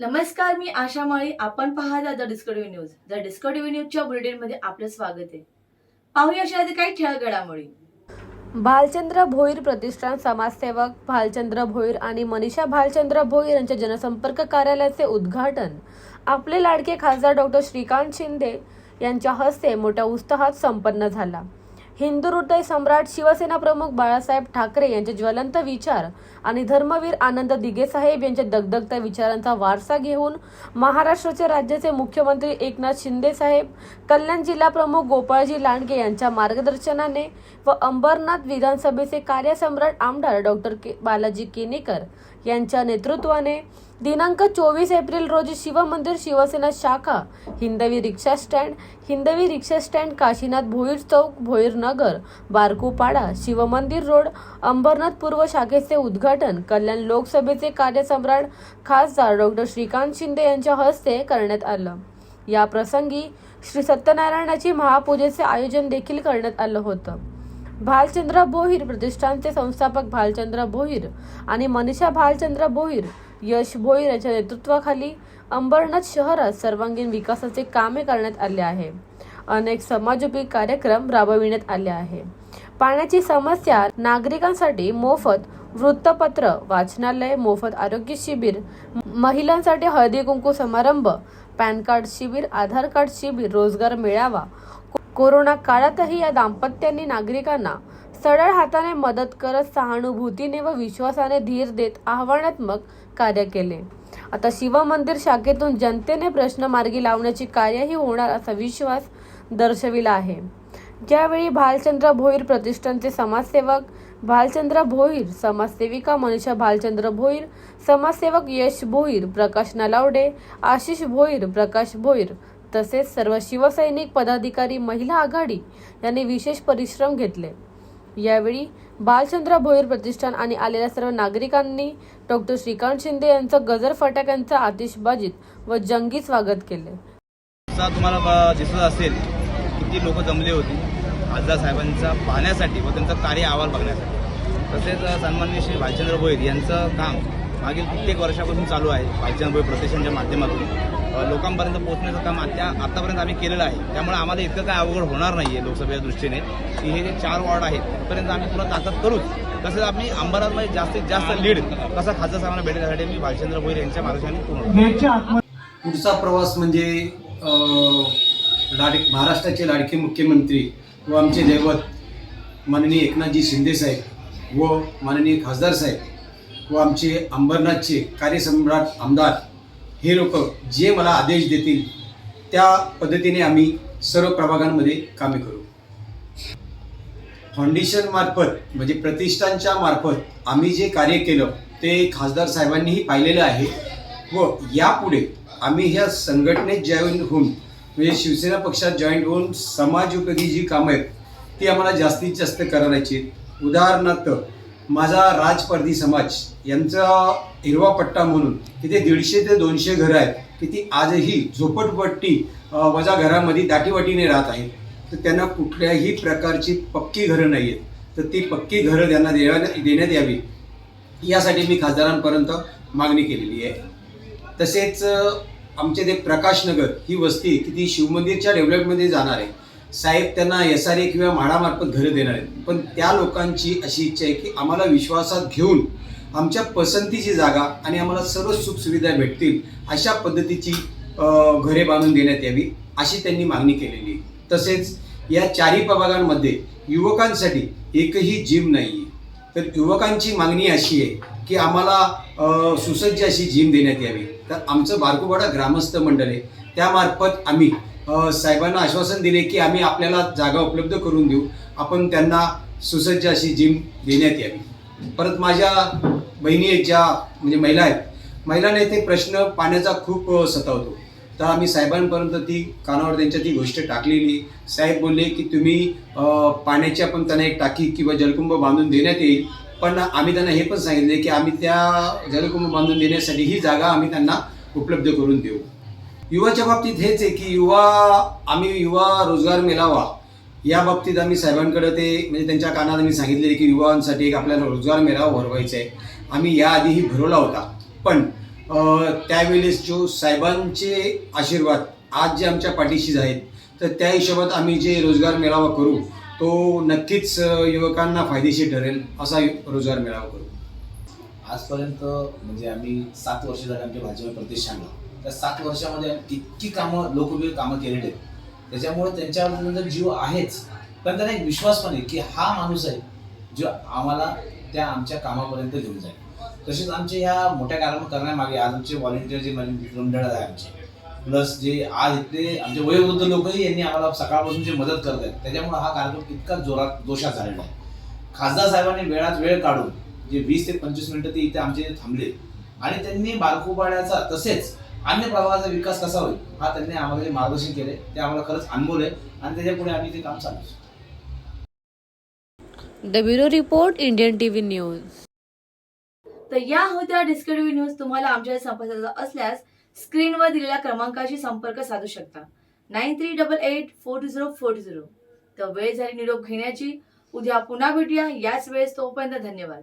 नमस्कार मी आशा माळी. आपण पाहता the Discovery News. The Discovery न्यूजच्या बुलेटिनमध्ये आपलं स्वागत आहे. पाहूया अशा काही ठळक घडामोडी भालचंद्र भोईर प्रतिष्ठान समाजसेवक भालचंद्र भोईर आणि मनीषा भालचंद्र भोईर यांच्या जनसंपर्क कार्यालयाचे उद्घाटन. आपले लाडके खासदार डॉक्टर श्रीकांत शिंदे यांच्या हस्ते मोठ्या उत्साहात संपन्न झाला. हिंदू हृदय सम्राट शिवसेना प्रमुख बाळासाहेब ठाकरे यांचे ज्वलंत विचार आणि धर्मवीर आनंद दिगेसाहेब यांच्या दगदगत्या विचारांचा वारसा घेऊन महाराष्ट्राचे राज्याचे मुख्यमंत्री एकनाथ शिंदे साहेब कल्याण जिल्हा प्रमुख गोपाळजी लांडगे यांच्या मार्गदर्शनाने व अंबरनाथ विधानसभेचे कार्यसम्राट आमदार डॉक्टर के बालाजी केनेकर यांच्या नेतृत्वाने दिनांक चोवीस एप्रिल रोजी शिवमंदिर शिवसेना शाखा Hindavi rickshaw stand Hindavi rickshaw stand Kashinath Bhoir चौक भोईर नगर बारकूपाडा शिवमंदिर रोड अंबरनाथ पूर्व शाखेचे उद्घाटन कल्याण लोकसभेचे कार्यसम्राट खासदार डॉक्टर श्रीकांत शिंदे यांच्या हस्ते करण्यात आलं. या प्रसंगी श्री सत्यनारायणाची महापूजेचे आयोजन देखील करण्यात आलं होतं. भालचंद्र बोहीर प्रतिष्ठानचे संस्थापक भालचंद्र बोहीर आणि मनीषा भालचंद्र बोहीर यश भोईर यांच्या नेतृत्वाखाली अंबरनाथ शहरात सर्वांगीण विकासाचे कामे करण्यात आले आहे. अनेक समाजोपयोगी कार्यक्रम राबविण्यात आले आहे. पाण्याची समस्या नागरिकांसाठी मोफत वृत्तपत्र वाचनालय मोफत आरोग्य शिबिर महिलांसाठी हळदी कुंकू समारंभ पॅन कार्ड शिबिर आधार कार्ड शिबिर रोजगार मेळावा कोरोना काळातही या दाम्पत्यांनी नागरिकांना सढळ हाताने मदत करत सहानुभूतीने व विश्वासाने धीर देत आव्हानात्मक कार्य केले. आता शिवमंदिर शाखेतून जनतेने प्रश्न मार्गी लावण्याची कार्यही होणार असा विश्वास दर्शविला आहे. ज्यावेळी भालचंद्र भोईर प्रतिष्ठानचे समाजसेवक भालचंद्र भोईर समाजसेविका मनीषा भालचंद्र भोईर समाजसेवक यश भोईर प्रकाश नलावडे आशिष भोईर प्रकाश भोईर तसेच सर्व शिवसैनिक पदाधिकारी महिला आघाडी यांनी विशेष परिश्रम घेतले. यावेळी बालचंद्र भोईर प्रतिष्ठान आणि आलेल्या सर्व नागरिकांनी डॉक्टर श्रीकांत शिंदे यांचं गजर फटाक्यांचं आतिषबाजीत व जंगी स्वागत केले. तुम्हाला दिसत असेल किती लोक जमले होती खासदार साहेबांचा पाहण्यासाठी व त्यांचं कार्य अहवाल बघण्यासाठी. तसेच अ, सन्माननीय श्री भालचंद्र भोईर यांचं काम मागील कित्येक वर्षापासून चालू आहे. भालचंद्र भोईर प्रतिष्ठानच्या माध्यमातून. लोकांपर्यंत पोहोचण्याचं काम आता आतापर्यंत आम्ही केलेलं आहे. त्यामुळे आम्हाला इतकं काय अवघड होणार नाही आहे लोकसभेच्या दृष्टीने. की हे जे चार वॉर्ड आहेत तिथपर्यंत आम्ही पुन्हा ताकद करूच. तसेच आम्ही अंबरनाथमध्ये जास्तीत जास्त लीड कसा खासदार साहेबांना भेटण्यासाठी मी भालचंद्र भोईर यांच्या मार्गदर्शनाने. पुढचा प्रवास म्हणजे लाड महाराष्ट्राचे लाडके मुख्यमंत्री व आमचे दैवत माननीय एकनाथजी शिंदेसाहेब व माननीय खासदार साहेब व आमचे अंबरनाथचे कार्यसम्राट आमदार हे लोक जे मला आदेश देतील त्या पद्धतीने आम्ही सर्व प्रभागांमध्ये कामे करू फाउंडेशन मार्फत म्हणजे प्रतिष्ठानच्या मार्फत आम्ही जे कार्य केलं ते खासदार साहेबांनीही पाहिलेलं आहे व यापुढे आम्ही ह्या संघटनेत जॉईन होऊन म्हणजे शिवसेना पक्षात जॉईन होऊन समाज उपयोगी जी कामं आहेत ती आम्हाला जास्तीत जास्त करायची आहेत. उदाहरणार्थ माझा राजपर्दी समाज यांचा हिरवा पट्टा म्हणून तिथे दीडशे ते दोनशे घरं आहेत की ती आजही झोपटपट्टी वजा घरामध्ये दाटीवाटीने राहत आहेत. तर त्यांना कुठल्याही प्रकारची पक्की घरं नाही आहेत तर ती पक्की घरं त्यांना देण्यात देण्यात यावी. यासाठी मी खासदारांपर्यंत मागणी केलेली आहे. तसेच आमचे ते प्रकाशनगर ही वस्ती की ती शिवमंदिरच्या डेव्हलपमध्ये जाणार आहे. साहेब त्यांना एस आर ए किंवा म्हाडामार्फत घरं देणार आहेत. पण त्या लोकांची अशी इच्छा आहे की आम्हाला विश्वासात घेऊन आमच्या पसंतीची जागा आणि आम्हाला सर्व सुखसुविधा भेटतील अशा पद्धतीची घरे बांधून देण्यात यावी अशी त्यांनी मागणी केलेली आहे. तसेच या चारही प्रभागांमध्ये युवकांसाठी एकही जिम नाही आहे तर युवकांची मागणी अशी आहे की आम्हाला सुसज्ज अशी जिम देण्यात यावी. तर आमचं बारकुवाडा ग्रामस्थ मंडळ आहे. त्यामार्फत आम्ही साहेबांना आश्वासन दिले की आम्ही आपल्याला जागा उपलब्ध करून देऊ. आपण त्यांना सुसज्ज अशी जिम देण्यात यावी. परत माझ्या बहिणी आहेत ज्या म्हणजे महिला आहेत. महिलांना ते प्रश्न पाण्याचा खूप सतावतो. तर आम्ही साहेबांपर्यंत ती कानावर त्यांच्या ती गोष्ट टाकलेली. साहेब बोलले की तुम्ही पाण्याची आपण त्यांना एक टाकी किंवा जलकुंभ बांधून देण्यात येईल. पण आम्ही त्यांना हे पण सांगितले की आम्ही त्या जलकुंभ बांधून देण्यासाठी ही जागा आम्ही त्यांना उपलब्ध करून देऊ. युवाच्या बाबतीत हेच आहे की युवा आम्ही युवा रोजगार मिळावा. या बाबतीत आम्ही साहेबांकडे ते म्हणजे त्यांच्या कानात आम्ही सांगितले की युवांसाठी एक आपल्याला रोजगार मेळावा भरवायचा आहे आम्ही याआधीही भरवला होता. पण त्यावेळेस जो साहेबांचे आशीर्वाद आज जे आमच्या पाठीशी आहेत तर त्या हिशोबात आम्ही जे रोजगार मेळावा करू तो नक्कीच युवकांना फायदेशीर ठरेल असा रोजगार मेळावा करू. आजपर्यंत म्हणजे आम्ही सात वर्ष झाले आमच्या भाजप प्रतिष्ठानला. त्या सात वर्षामध्ये इतकी कामं लोकप्रिय कामं केलेली आहेत. त्याच्यामुळे त्यांच्यावर जीव आहेच. पण त्यांना एक विश्वास पण आहे की हा माणूस आहे जो आम्हाला त्या आमच्या कामापर्यंत घेऊन जाईल. तसेच आमचे ह्या मोठ्या कार्यक्रम करण्यामागे आज आमचे व्हॉलेंटियर जे म्हणजे मंडळ आहे आमचे प्लस जे आज इथले आमचे वयोवृद्ध लोकही यांनी आम्हाला सकाळपासून जे मदत करत आहेत. त्याच्यामुळे हा कार्यक्रम इतका जोरात जोशात झालेला आहे. खासदार साहेबांनी वेळात वेळ काढून जे वीस ते पंचवीस मिनिटं ते इथे आमचे इथे थांबले आणि त्यांनी बारकोपाड्याचा तसेच अन्य प्रभागाचा विकास कसा होईल? हा त्यांनी आम्हाला जे मार्गदर्शन केले ते आम्हाला खरंच अनुभव आहे आणि त्याच्या पुढे आम्ही ते काम चालू the bureau report Indian TV news तर या होत्या डिस्कवरी न्यूज तुम्हाला आमच्या संपर्काचा असल्यास स्क्रीनवर दिलेल्या क्रमांकाशी संपर्क साधू शकता. Nine three double eight four two zero four two zero तर वेळ झाली निरोप घेण्याची. उद्या पुन्हा भेटूया. याच वेळेस तोपर्यंत धन्यवाद.